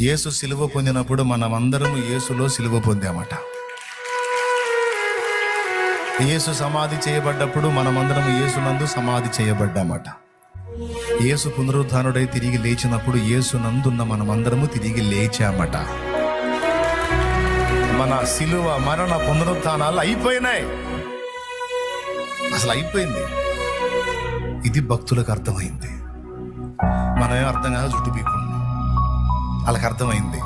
యేసు సిలువ పొందినప్పుడు మనమందరము యేసులో సిలువ పొందామట. యేసు సమాధి చేయబడ్డప్పుడు మనమందరం యేసునందు సమాధి చేయబడ్డామట. యేసు పునరుద్ధానుడై తిరిగి లేచినప్పుడు యేసు నందున్న మనమందరము తిరిగి లేచామట. మన సిలువ మరణ పునరుద్ధానాలు అయిపోయినాయి. అసలు అయిపోయింది. ఇది భక్తులకు అర్థమైంది. మనమే అర్థం కాదు చుట్టుపీకుండా వాళ్ళకి అర్థమైంది.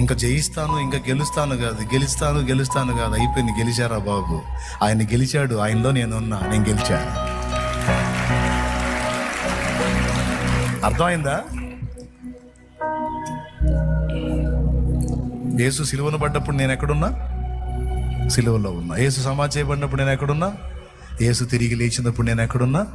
ఇంకా జయిస్తాను ఇంకా గెలుస్తాను కాదు గెలుస్తాను గెలుస్తాను కాదు అయిపోయింది గెలిచారా బాబు? ఆయన గెలిచాడు ఆయనలో నేనున్నా నేను గెలిచా. అర్థమైందా? యేసు సిలువను పడ్డప్పుడు నేను ఎక్కడున్నా? సిలువలో ఉన్నా. యేసు సమాధి చేయబడినప్పుడు నేను ఎక్కడున్నా? యేసు తిరిగి లేచినప్పుడు నేను ఎక్కడున్నా?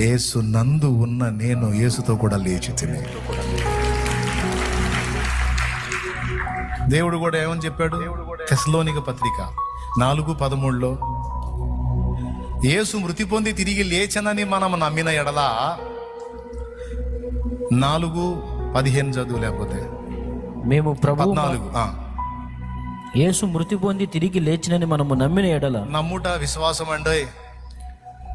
యేసు నందు ఉన్న నేను యేసుతో కూడా లేచి తిని దేవుడు కూడా ఏమని చెప్పాడు తెస్లోనిక పత్రిక నాలుగు పదమూడులో యేసు మృతి పొంది తిరిగి లేచనని మనం నమ్మిన ఎడలా నాలుగు పదిహేను చదువు లేకపోతే మేము ప్రభు పద్నాలుగు ఆ. యేసు మృతి పొంది తిరిగి లేచినని మనము నమ్మిన ఎడల నమ్ముట విశ్వాసం అండోయ్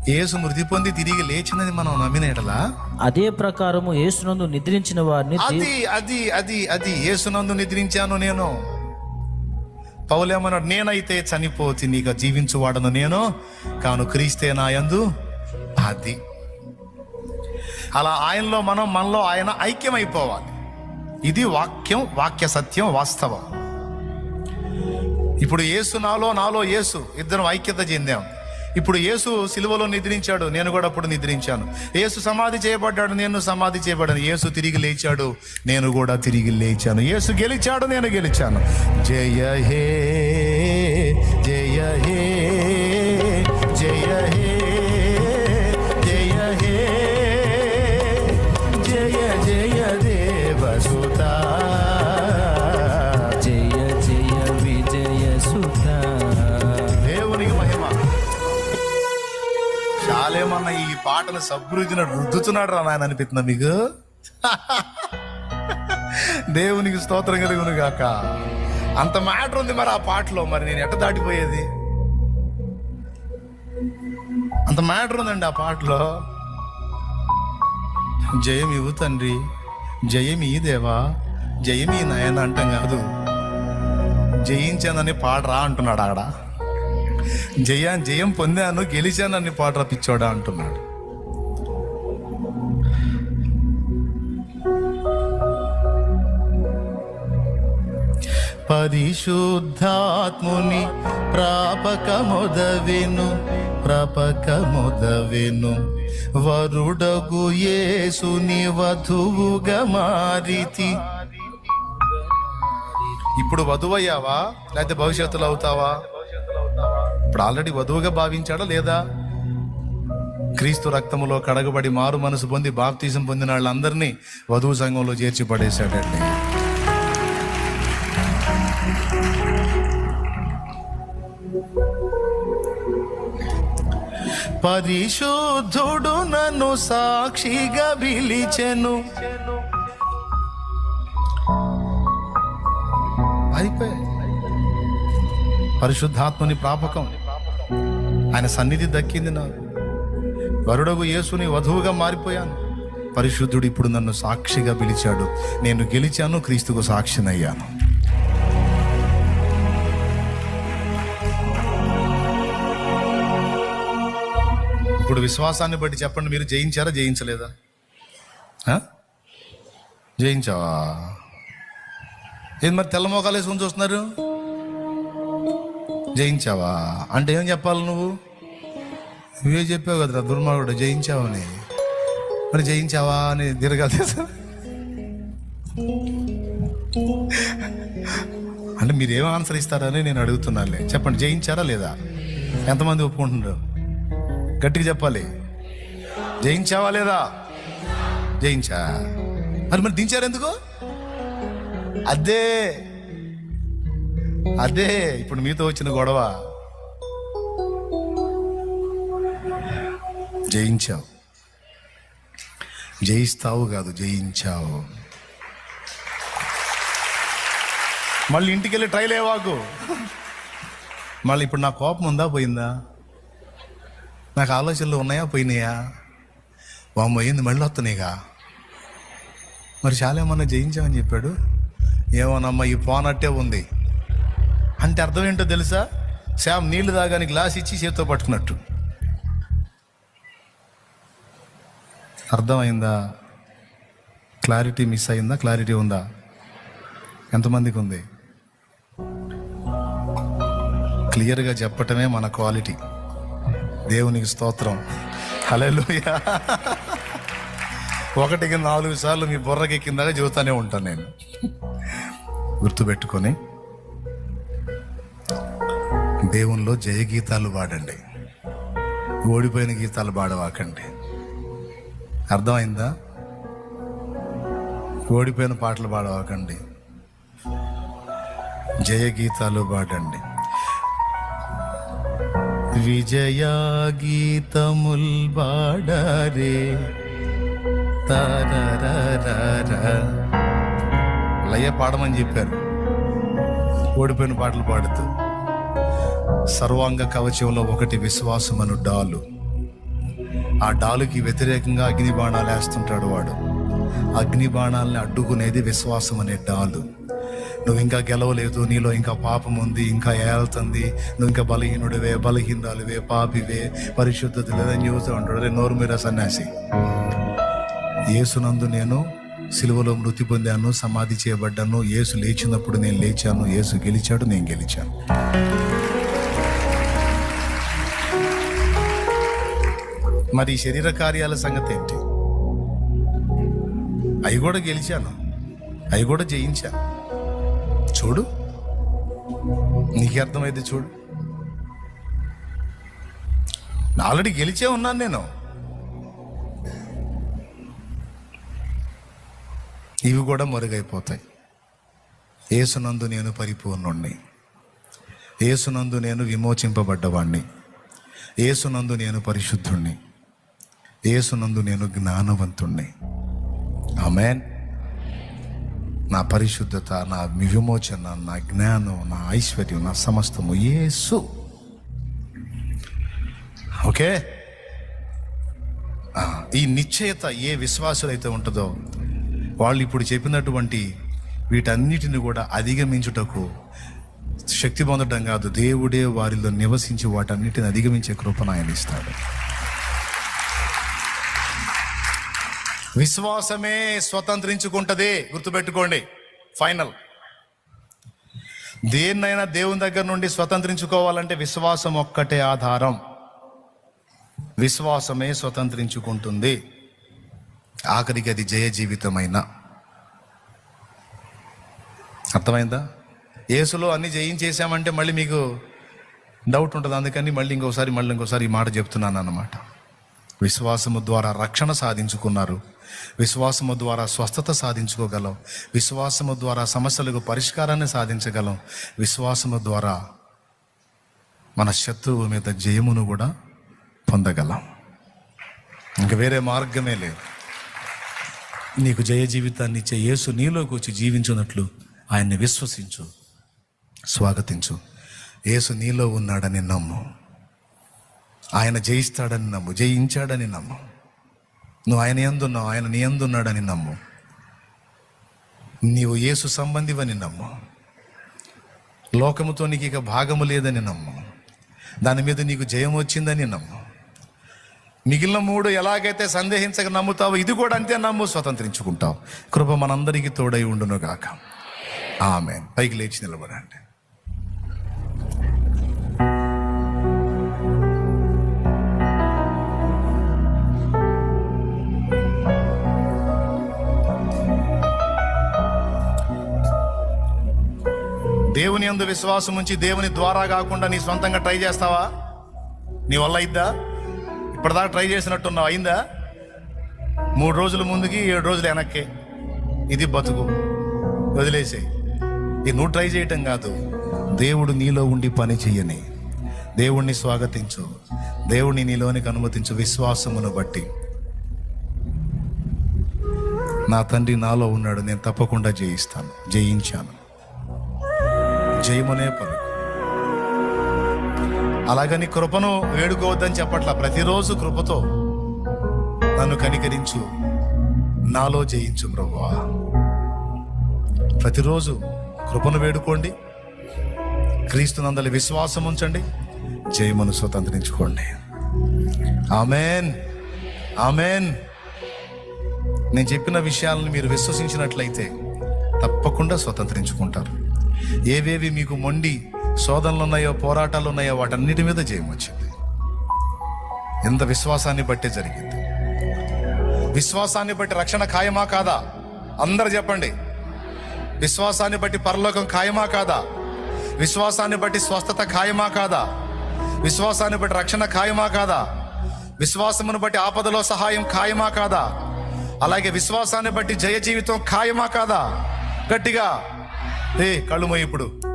యేసు మృతి పొంది తిరిగి లేచినది మనం నమ్మిన ఎడలా? అదే ప్రకారము యేసునందు నిద్రించిన వారిని అది అది అది అది యేసునందు నిద్రించాను నేను. పౌలేమన్నాడు నేనైతే చనిపోతి నీకు జీవించువాడను నేను కాను క్రీస్తే నాయందు అది. అలా ఆయనలో మనం మనలో ఆయన ఐక్యమైపోవాలి. ఇది వాక్యం వాక్య సత్యం వాస్తవం. ఇప్పుడు యేసు నాలో నాలో యేసు ఇద్దరం ఐక్యత చెందాం. ఇప్పుడు యేసు సిలువలో నిద్రించాడు నేను కూడా అప్పుడు నిద్రించాను. యేసు సమాధి చేయబడ్డాడు నేను సమాధి చేయబడ్డాను. యేసు తిరిగి లేచాడు నేను కూడా తిరిగి లేచాను. యేసు గెలిచాడు నేను గెలిచాను. జయ హే జయ హే. నాన్న ఈ పాటను సబ్బృజిన రుద్దుతున్నాడు రా నాయన అనిపిస్తుందా మీకు? దేవునికి స్తోత్రం కలుగును గాక. అంత మ్యాటర్ ఉంది మరి ఆ పాటలో మరి నేను ఎట్ట దాటిపోయేది? అంత మ్యాటర్ ఉందండి ఆ పాటలో. జయం ఇవ్వు తండ్రి జయం ఈ దేవా జయం ఈ నాయన అంటాం కాదు. జయించానని పాడరా అంటున్నాడు ఆడ. జయా జయం పొందాను గెలిచానని పాట పిచ్చోడా అంటున్నాడు. పరిశుద్ధాత్ముని ప్రాపక మొదవెను వరుడగు యేసుని వధువుగా మారితి. ఇప్పుడు వధువయ్యావా? లేకపోతే భవిష్యత్తులో అవుతావా? ఇప్పుడు ఆల్రెడీ వధువుగా భావించాడా లేదా? క్రీస్తు రక్తములో కడగబడి మారు మనసు పొంది బాప్తీసం పొందిన వాళ్ళందరినీ వధువు సంఘంలో చేర్చి పడేశాడండి. పరిశుద్ధుడు నన్ను సాక్షిగా పిలిచెను. అయిపోయి పరిశుద్ధాత్మని ప్రాపకం. ఆయన సన్నిధి దక్కింది నాకు. వరుడగు యేసుని వధువుగా మారిపోయాను. పరిశుద్ధుడు ఇప్పుడు నన్ను సాక్షిగా పిలిచాడు. నేను గెలిచాను క్రీస్తుకు సాక్షినయ్యాను. ఇప్పుడు విశ్వాసాన్ని బట్టి చెప్పండి మీరు జయించారా జయించలేదా? జయించావా ఏది మరి తెల్ల మోకాలు వేసుకొని చూస్తున్నారు? జయించావా? అంటే ఏం చెప్పాలి నువ్వు? నువ్వే చెప్పావు కదరా దుర్మార్గుడు జయించావని మరి జయించావా అని తిరగాలి అంటే మీరేం ఆన్సర్ ఇస్తారని నేను అడుగుతున్నానులే. చెప్పండి జయించారా లేదా? ఎంతమంది ఒప్పుకుంటున్నారు? గట్టిగా చెప్పాలి. జయించావా లేదా? జయించా. మరి మరి దించారు ఎందుకు? అదే అదే ఇప్పుడు మీతో వచ్చిన గొడవ. జయించావు. జయిస్తావు కాదు జయించావు. మళ్ళీ ఇంటికి వెళ్ళి ట్రైల్ అయ్యేవాకు మళ్ళీ ఇప్పుడు నా కోపం ఉందా పోయిందా? నాకు ఆలోచనలు ఉన్నాయా పోయినాయా? వామ్మ ఏంది మళ్ళీ వస్తున్నాయిగా? మరి చాలేమన్నా జయించామని చెప్పాడు? ఏమోనమ్మా ఈ పోనట్టే ఉంది. అంటే అర్థం ఏంటో తెలుసా? శామ్ నీళ్ళు తాగాని గ్లాస్ ఇచ్చి చేతితో పట్టుకున్నట్టు. అర్థమైందా? క్లారిటీ మిస్ అయిందా? క్లారిటీ ఉందా? ఎంతమందికి ఉంది క్లియర్గా చెప్పటమే మన క్వాలిటీ. దేవునికి స్తోత్రం. హల్లెలూయా. ఒకటికి నాలుగు సార్లు మీ బుర్రకి కిందగా చెబుతానే ఉంటాను నేను. గుర్తుపెట్టుకొని. దేవునిలో జయ గీతాలు పాడండి. ఓడిపోయిన గీతాలు పాడవాకండి. అర్థమైందా? ఓడిపోయిన పాటలు పాడవకండి. జయ గీతాలు పాడండి. విజయ గీతముల్ పాడరే లయ పాడమని చెప్పారు. ఓడిపోయిన పాటలు పాడుతూ. సర్వాంగ కవచంలో ఒకటి విశ్వాసం అను డాలు. ఆ డాలుకి వ్యతిరేకంగా అగ్ని బాణాలు వేస్తుంటాడు వాడు. అగ్ని బాణాలని అడ్డుకునేది విశ్వాసం అనే డాలు. నువ్వు ఇంకా గెలవలేదు నీలో ఇంకా పాపం ఉంది ఇంకా ఏళ్తుంది నువ్వు ఇంకా బలహీనుడివే బలహీనాలువే పాపివే పరిశుద్ధత లేదని చూస్తూ ఉంటాడు. నోరు మీద సన్యాసి. ఏసునందు నేను సిలువలో మృతి పొందాను సమాధి చేయబడ్డాను ఏసు లేచినప్పుడు నేను లేచాను ఏసు గెలిచాడు నేను గెలిచాను. మరి ఈ శరీర కార్యాల సంగతి ఏంటి? అవి కూడా గెలిచాను. అవి కూడా జయించా. చూడు. నీకే అర్థమైంది చూడు. ఆల్రెడీ గెలిచే ఉన్నాను నేను. ఇవి కూడా మరుగైపోతాయి. ఏసునందు నేను పరిపూర్ణుణ్ణి. ఏసునందు నేను విమోచింపబడ్డవాణ్ణి. ఏసునందు నేను పరిశుద్ధుణ్ణి. ఏసునందు నేను జ్ఞానవంతుణ్ణి. ఆమెన్. నా పరిశుద్ధత నా విమోచన నా జ్ఞానం నా ఐశ్వర్యం నా సమస్తము యేసు. ఓకే? ఈ నిశ్చయత ఏ విశ్వాసులైతే ఉంటుందో వాళ్ళు ఇప్పుడు చెప్పినటువంటి వీటన్నిటిని కూడా అధిగమించుటకు శక్తి పొందడం కాదు. దేవుడే వారిలో నివసించి వాటన్నిటిని అధిగమించే కృపను ఆయన ఇస్తాడు. విశ్వాసమే స్వతంత్రించుకుంటది. గుర్తుపెట్టుకోండి. ఫైనల్ దేన్నైనా దేవుని దగ్గర నుండి స్వతంత్రించుకోవాలంటే విశ్వాసం ఒక్కటే ఆధారం. విశ్వాసమే స్వతంత్రించుకుంటుంది. ఆఖరికి అది జయ జీవితమైన. అర్థమైందా? యేసులో అన్ని జయించేసామంటే మళ్ళీ మీకు డౌట్ ఉంటుంది. అందుకని మళ్ళీ ఇంకోసారి మళ్ళీ ఇంకోసారి ఈ మాట చెప్తున్నాను అన్నమాట విశ్వాసము ద్వారా రక్షణ సాధించుకున్నారు. విశ్వాసము ద్వారా స్వస్థత సాధించుకోగలం. విశ్వాసము ద్వారా సమస్యలకు పరిష్కారాన్ని సాధించగలం. విశ్వాసము ద్వారా మన శత్రువు మీద జయమును కూడా పొందగలం. ఇంక వేరే మార్గమే లేదు. నీకు జయ జీవితాన్ని ఇచ్చే యేసు నీలోకి వచ్చి జీవించినట్లు ఆయన్ని విశ్వసించు స్వాగతించు. యేసు నీలో ఉన్నాడని నమ్ము. ఆయన జయిస్తాడని నమ్ము జయించాడని నమ్ము. నువ్వు ఆయన ఎందున్నావు? ఆయన నీ ఎందున్నాడని నమ్ము. నీవు యేసు సంబంధివని నమ్ము. లోకముతో నీకు ఇక భాగము లేదని నమ్ము. దాని మీద నీకు జయం వచ్చిందని నమ్ము. మిగిలిన మూడు ఎలాగైతే సందేహించక నమ్ముతావో ఇది కూడా అంతే నమ్ము స్వతంత్రించుకుంటావు. కృప మనందరికీ తోడై ఉండును గాక ఆమె పైకి లేచి నిలబడండి. దేవుని విశ్వాసం ఉంచి దేవుని ద్వారా కాకుండా నీ సొంతంగా ట్రై చేస్తావా? నీ వల్ల అయిద్దా ఇప్పటిదాకా ట్రై చేసినట్టున్నావు. అయిందా? మూడు రోజుల ముందుకి ఏడు రోజులు వెనక్కి. ఇది బతుకు. వదిలేసే ఇది నువ్వు ట్రై చేయటం కాదు. దేవుడు నీలో ఉండి పని చెయ్యని. దేవుణ్ణి స్వాగతించు. దేవుణ్ణి నీలోనికి అనుమతించు విశ్వాసమును బట్టి. నా తండ్రి నాలో ఉన్నాడు. నేను తప్పకుండా జయిస్తాను. జయించాను. జయమనే పలుకు. అలాగని కృపను వేడుకోవద్దని చెప్పట్లా ప్రతిరోజు కృపతో నన్ను కనికరించు నాలో జయించు ప్రభువా. ప్రతిరోజు కృపను వేడుకోండి క్రీస్తునందలి విశ్వాసం ఉంచండి జయమను స్వతంత్రించుకోండి. ఆమెన్. ఆమెన్. నేను చెప్పిన విషయాలను మీరు విశ్వసించినట్లయితే తప్పకుండా స్వతంత్రించుకుంటారు. ఏవేవి మీకు మొండి శోధనలు ఉన్నాయో పోరాటాలు ఉన్నాయో వాటన్నిటి మీద జయం వచ్చింది. ఎంత విశ్వాసాన్ని బట్టే జరిగింది. విశ్వాసాన్ని బట్టి రక్షణ ఖాయమా కాదా? అందరు చెప్పండి. విశ్వాసాన్ని బట్టి పరలోకం ఖాయమా కాదా? విశ్వాసాన్ని బట్టి స్వస్థత ఖాయమా కాదా? విశ్వాసాన్ని బట్టి రక్షణ ఖాయమా కాదా? విశ్వాసమును బట్టి ఆపదలో సహాయం ఖాయమా కాదా? అలాగే విశ్వాసాన్ని బట్టి జయ జీవితం ఖాయమా కాదా? గట్టిగా ఏ కళ్ళు మొయ్యి ఇప్పుడు.